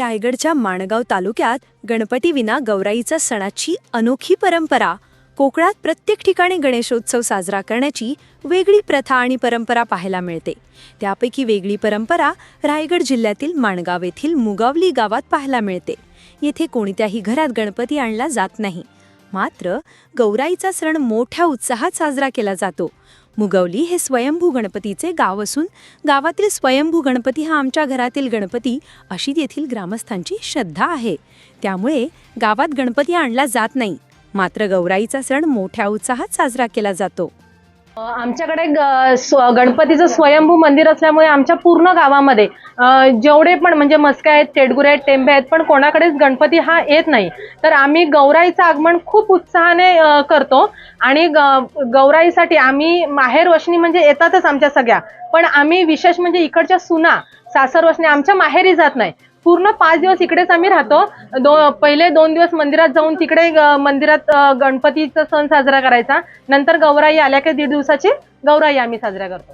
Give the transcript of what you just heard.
रायगडच्या माणगाव तालुक्यात गणपतीविना गौराईचा सणाची अनोखी परंपरा. कोकणात प्रत्येक ठिकाणी गणेशोत्सव साजरा करण्याची वेगळी प्रथा आणि परंपरा पाहायला मिळते. त्यापैकी वेगळी परंपरा रायगड जिल्ह्यातील माणगाव येथील मुगावली गावात पाहायला मिळते. येथे कोणत्याही घरात गणपती आणला जात नाही. मात्र गौराईचा सण मोठ्या उत्साहात साजरा केला जातो. मुगवली हे स्वयंभू गणपतीचे गाव असून गावातील स्वयंभू गणपती हा आमच्या घरातील गणपती अशी येथील ग्रामस्थांची श्रद्धा आहे. त्यामुळे गावात गणपती आणला जात नाही. मात्र गौराईचा सण मोठ्या उत्साहात साजरा केला जातो. आमच्याकडे ग- स्व- गणपतीचं स्वयंभू मंदिर असल्यामुळे आमच्या पूर्ण गावामध्ये जेवढे पण म्हणजे मस्के आहेत तेडगुरे आहेत टेंबे आहेत पण कोणाकडेच गणपती हा येत नाही. तर आम्ही गौराईचं आगमन खूप उत्साहाने करतो आणि ग- गौराईसाठी आम्ही माहेर वशनी म्हणजे येतातच आमच्या सगळ्या. पण आम्ही विशेष म्हणजे इकडच्या सुना सासर वशनी आमच्या माहेरी जात नाही. पूर्ण पाच दिवस इकडेच आम्ही राहतो. दो पहिले दोन दिवस मंदिरात जाऊन तिकडे मंदिरात गणपतीचा सण साजरा करायचा. नंतर गौराई आल्या की दीड दिवसाची गौराई आम्ही साजरा करतो.